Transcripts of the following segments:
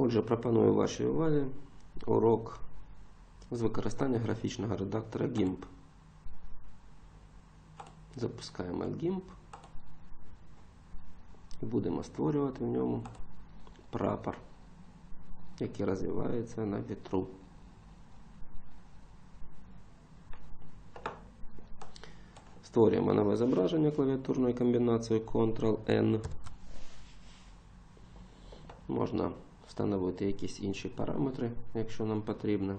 Отже, пропоную вашій увазі урок з використання графічного редактора GIMP. Запускаємо GIMP і будемо створювати в ньому прапор, який розвивається на вітру. Створюємо нове зображення клавіатурною комбінацією Ctrl-N. Можна встановити якісь інші параметри, якщо нам потрібно.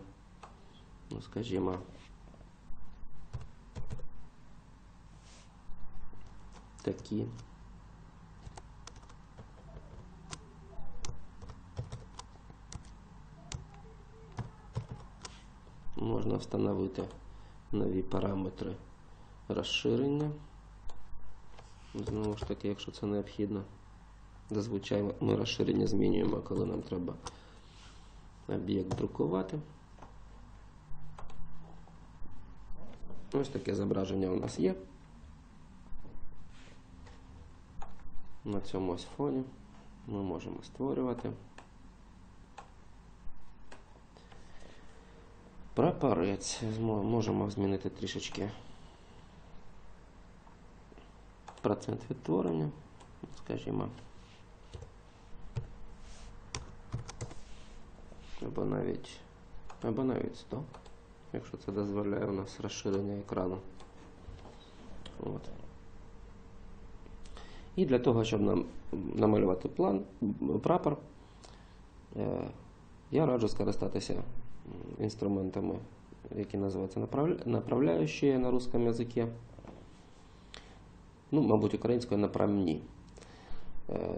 Ну, скажімо, такі. Можна встановити нові параметри розширення. Знову ж таки, якщо це необхідно. Зазвичай ми розширення змінюємо, коли нам треба об'єкт друкувати. Ось таке зображення у нас є. На цьому ось фоні ми можемо створювати прапорець. Можемо змінити трішечки процент відтворення, скажімо. Або навіть, або навіть 100, якщо це дозволяє у нас розширення екрану. От. І для того, щоб нам намалювати план, прапор, е, я раджу скористатися інструментами, які називаються направляючі на русском язикі. Ну, мабуть, українською направні. Е,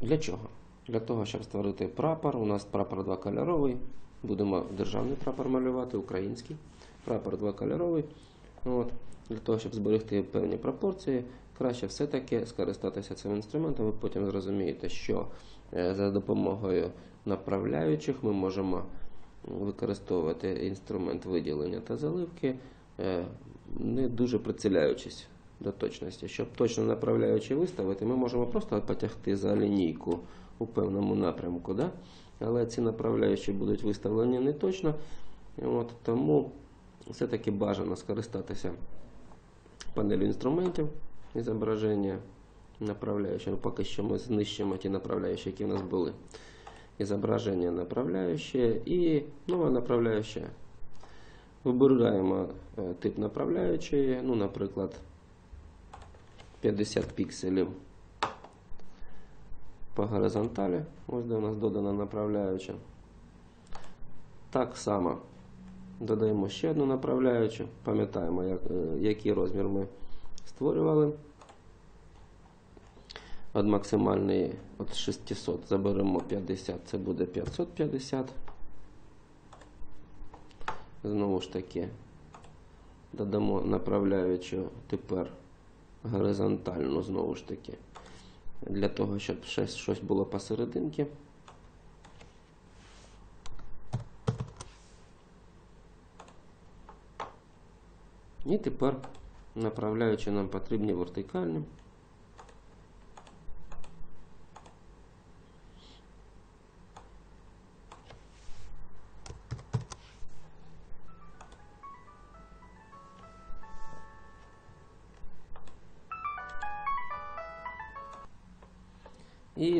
Для чого? Для того, щоб створити прапор, у нас прапор двокольоровий. Будемо державний прапор малювати, український. Прапор двокольоровий. От. Для того, щоб зберегти певні пропорції, краще все-таки скористатися цим інструментом. Ви потім зрозумієте, що е, за допомогою направляючих ми можемо використовувати інструмент виділення та заливки, е, не дуже приціляючись до точності. Щоб точно направляючи виставити, ми можемо просто потягти за лінійку у певному напрямку. Да? Але ці направляючі будуть виставлені не точно. От, тому все-таки бажано скористатися панелю інструментів і зображення направляючі. Ну, поки що ми знищимо ті направляючі, які в нас були. Ізображення направляюче і нове направляюче. Вибираємо е, тип направляючої, ну, наприклад, 50 пікселів по горизонталі. Ось де у нас додана направляюча. Так само додаємо ще одну направляючу. Пам'ятаємо, як, е, який розмір ми створювали. От максимальної от 600 заберемо 50, це буде 550. Знову ж таки, додамо направляючу тепер горизонтальну, знову ж таки, для того, щоб ще щось було посерединки. І тепер направляючи нам потрібні вертикальні.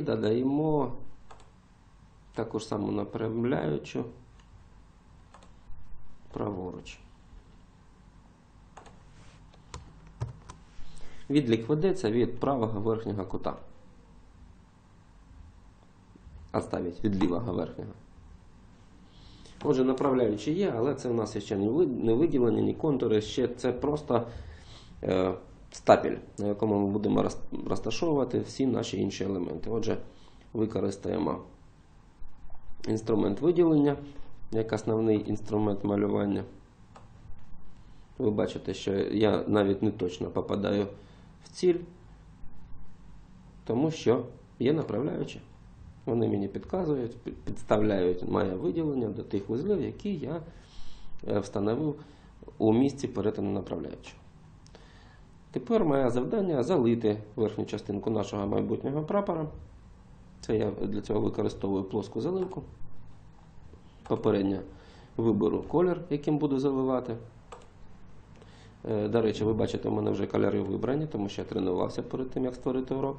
Додаємо таку ж саму направляючу праворуч. Відлік ведеться від правого верхнього кута. Оставіть від лівого верхнього. Отже, направляючі є, але це у нас ще не ви- не виділення, ні контури, ще це просто е, стапель, на якому ми будемо розташовувати всі наші інші елементи. Отже, використаємо інструмент виділення як основний інструмент малювання. Ви бачите, що я навіть не точно попадаю в ціль, тому що є направляючі. Вони мені підказують, підставляють моє виділення до тих вузлів, які я е, встановив у місці перетину направляючого. Тепер моє завдання залити верхню частинку нашого майбутнього прапора Це я для цього використовую плоску заливку. Попередньо виберу колір, яким буду заливати. Е, До речі, ви бачите, у мене вже кольори вибрані, тому що я тренувався перед тим, як створити урок.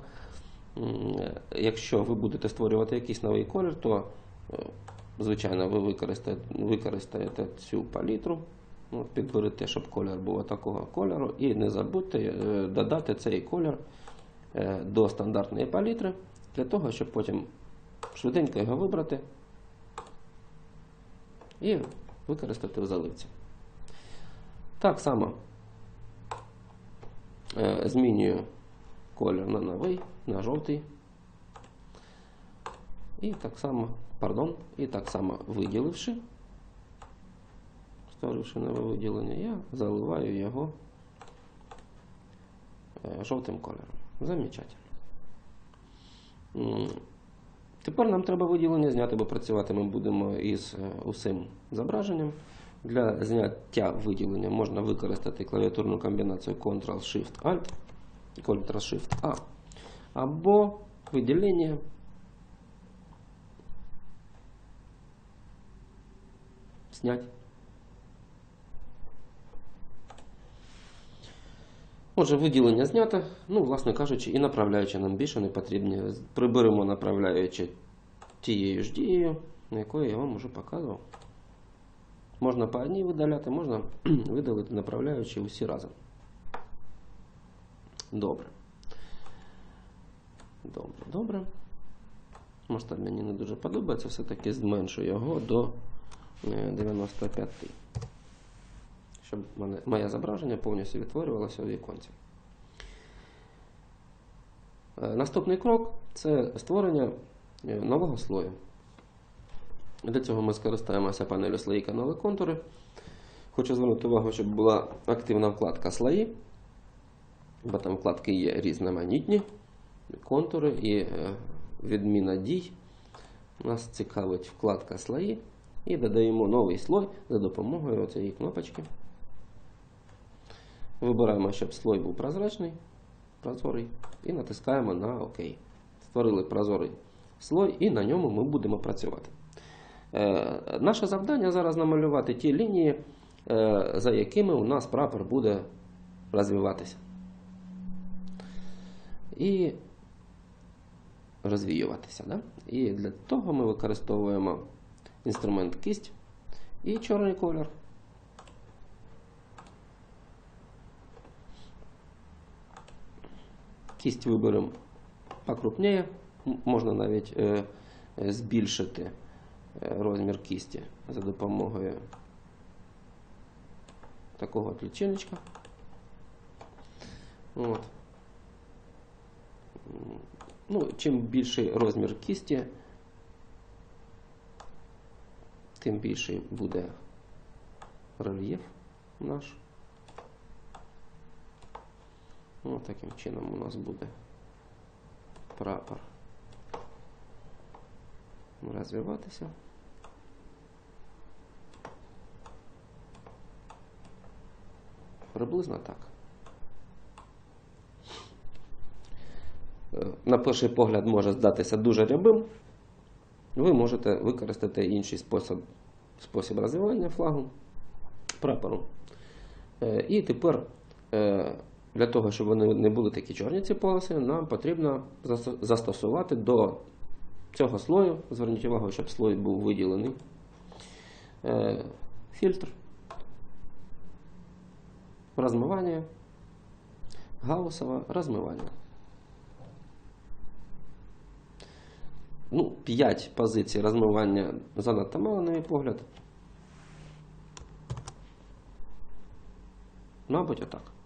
Е, Якщо ви будете створювати якийсь новий колір, то, е, звичайно, ви використаєте, використаєте цю палітру, ну, підберете, щоб колір був такого кольору, і не забудьте е, додати цей колір е, до стандартної палітри, для того, щоб потім швиденько його вибрати і використати в заливці. Так само е, змінюю колір на новий, на жовтий. І так само, пардон, і так само виділивши, створивши нове виділення, я заливаю його е, жовтим кольором. Замечательно. Тепер нам треба виділення зняти, бо працювати ми будемо із е, усім зображенням. Для зняття виділення можна використати клавіатурну комбінацію Ctrl-Shift-Alt, Ctrl-Shift-A, або виділення снять. Отже, виділення знято. Ну, власне кажучи, і направляючі нам більше не потрібні. Приберемо направляючи тією ж дією, на якої я вам уже показував. Можна по одній видаляти, можна видалити направляючи усі разом. Добре. Добре, добре. Масштаб мені не дуже подобається, все-таки зменшу його до е, 95. Щоб моє зображення повністю відтворювалося у віконці. Е, Наступний крок це створення е, нового слою. Для цього ми скористаємося панелю слої канали контури. Хочу звернути увагу, щоб була активна вкладка слої, бо там вкладки є різноманітні, контури і е, відміна дій. Нас цікавить вкладка слої. І додаємо новий слой за допомогою цієї кнопочки. Вибираємо, щоб слой був прозрачний, прозорий, і натискаємо на ОК. Створили прозорий слой, і на ньому ми будемо працювати. Е, наше завдання зараз намалювати ті лінії, е, за якими у нас прапор буде розвиватися. І розвіюватися. Да? І для того ми використовуємо інструмент кисть і чорний колір. Кість виберемо покрупніє, М- можна навіть е, е, збільшити е, розмір кісті за допомогою такого от лічильничка. От. Ну, чим більший розмір кісті, тим більший буде рельєф наш. Ну, таким чином у нас буде прапор розвиватися. Приблизно так. Е, На перший погляд може здатися дуже рябим. Ви можете використати інший спосіб, спосіб розвивання флагу прапору. Е, І тепер е, для того, щоб вони не були такі чорні ці полоси, нам потрібно застосувати до цього слою, зверніть увагу, щоб слой був виділений, е, фільтр, розмивання, гаусове розмивання. Ну, 5 позицій розмивання занадто мало, на мій погляд. Мабуть, отак.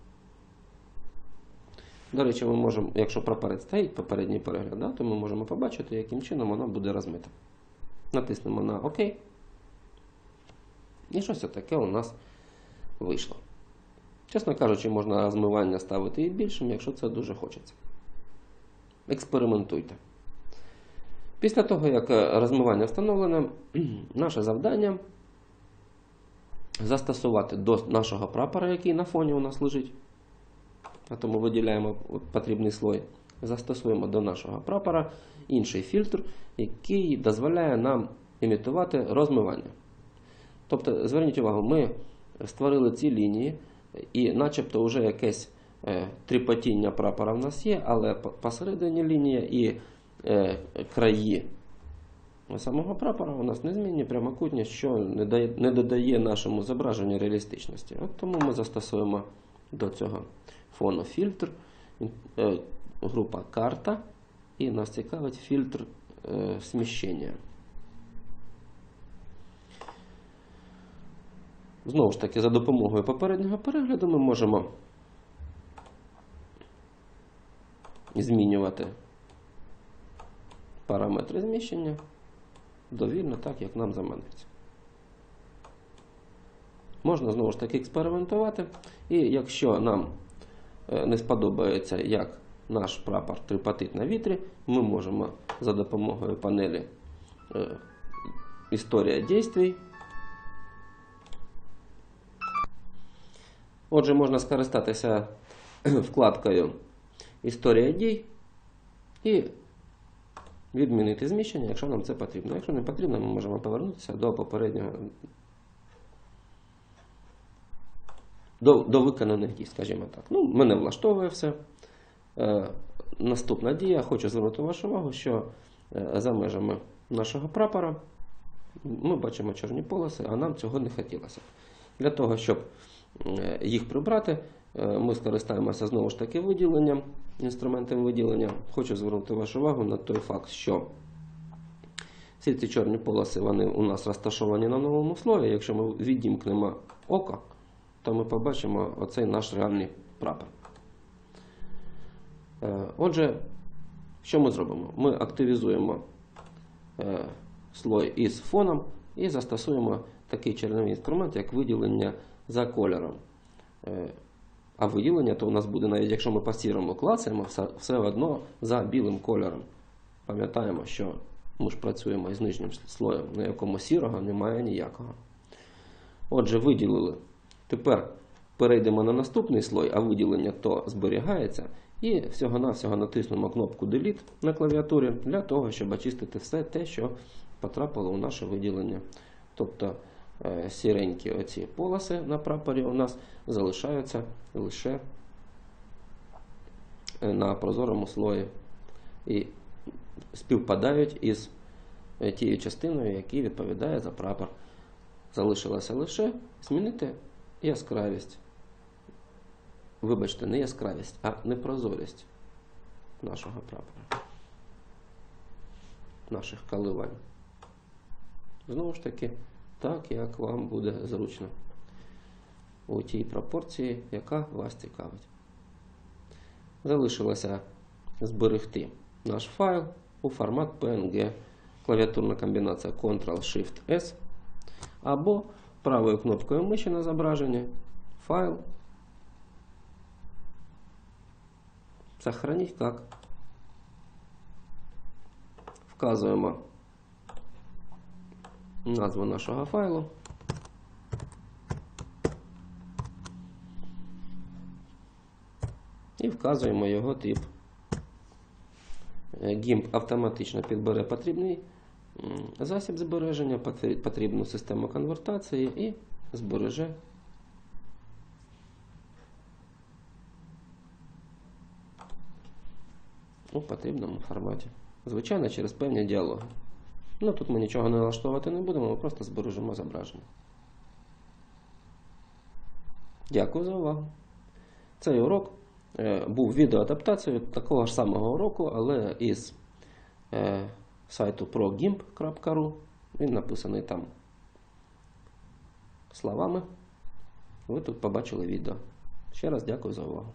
До речі, ми можемо, якщо прапорець стоїть попередній перегляд, да, то ми можемо побачити, яким чином воно буде розмите. Натиснемо на ОК. І щось таке у нас вийшло. Чесно кажучи, можна розмивання ставити і більшим, якщо це дуже хочеться. Експериментуйте. Після того, як е, розмивання встановлене, наше завдання застосувати до нашого прапора, який на фоні у нас лежить. Тому виділяємо потрібний слой. застосуємо до нашого прапора інший фільтр, який дозволяє нам імітувати розмивання. Тобто, зверніть увагу, ми створили ці лінії, і начебто вже якесь е, тріпотіння прапора в нас є, але посередині лінія і е, краї самого прапора у нас незмінні прямокутні, що не, дає, не додає нашому зображенню реалістичності. От тому ми застосуємо до цього фону фільтр, е, група карта, і нас цікавить фільтр е, сміщення. Знову ж таки, за допомогою попереднього перегляду ми можемо змінювати параметри зміщення довільно так, як нам заманеться. Можна знову ж таки експериментувати, і якщо нам не сподобається, як наш прапор трипотить на вітрі, ми можемо за допомогою панелі е, Історія дійствій Отже, можна скористатися вкладкою Історія дій і відмінити зміщення, якщо нам це потрібно. Якщо не потрібно, ми можемо повернутися до попереднього до, до виконаних дій, скажімо так. Ну, мене влаштовує все. Е, наступна дія. Хочу звернути вашу увагу, що е, за межами нашого прапора ми бачимо чорні полоси, а нам цього не хотілося. Для того, щоб е, їх прибрати, е, ми скористаємося знову ж таки виділенням, інструментом виділення. Хочу звернути вашу увагу на той факт, що всі ці чорні полоси вони у нас розташовані на новому слові. Якщо ми відімкнемо око, то ми побачимо оцей наш реальний прапор. Е, Отже, що ми зробимо? Ми активізуємо е, слой із фоном і застосуємо такий черновий інструмент, як виділення за кольором. Е, А виділення то у нас буде, навіть якщо ми по клацаємо, все одно за білим кольором. Пам'ятаємо, що ми ж працюємо із нижнім слоєм, на якому сірого немає ніякого. Отже, виділили. Тепер перейдемо на наступний слой, а виділення то зберігається. І всього-навсього натиснемо кнопку Delete на клавіатурі для того, щоб очистити все те, що потрапило у наше виділення. Тобто е, сіренькі оці полоси на прапорі у нас залишаються лише е, на прозорому слої і співпадають із е, тією частиною, яка відповідає за прапор. Залишилося лише змінити яскравість. Вибачте, не яскравість, а непрозорість нашого прапора, наших коливань. Знову ж таки, так, як вам буде зручно у тій пропорції, яка вас цікавить. Залишилося зберегти наш файл у формат PNG, клавіатурна комбінація Ctrl-Shift-S або правою кнопкою миші на зображенні файл. Сохранить как. Вказуємо назву нашого файлу. І вказуємо його тип. Е, GIMP автоматично підбере потрібний засіб збереження, потрібну систему конвертації і збереже у потрібному форматі. Звичайно, через певні діалоги. Ну, тут ми нічого не налаштовувати не будемо, ми просто збережемо зображення. Дякую за увагу. Цей урок е, був відеоадаптацією такого ж самого уроку, але із е, сайту progimp.ru. Він написаний там словами. Ви тут побачили відео. Ще раз дякую за увагу.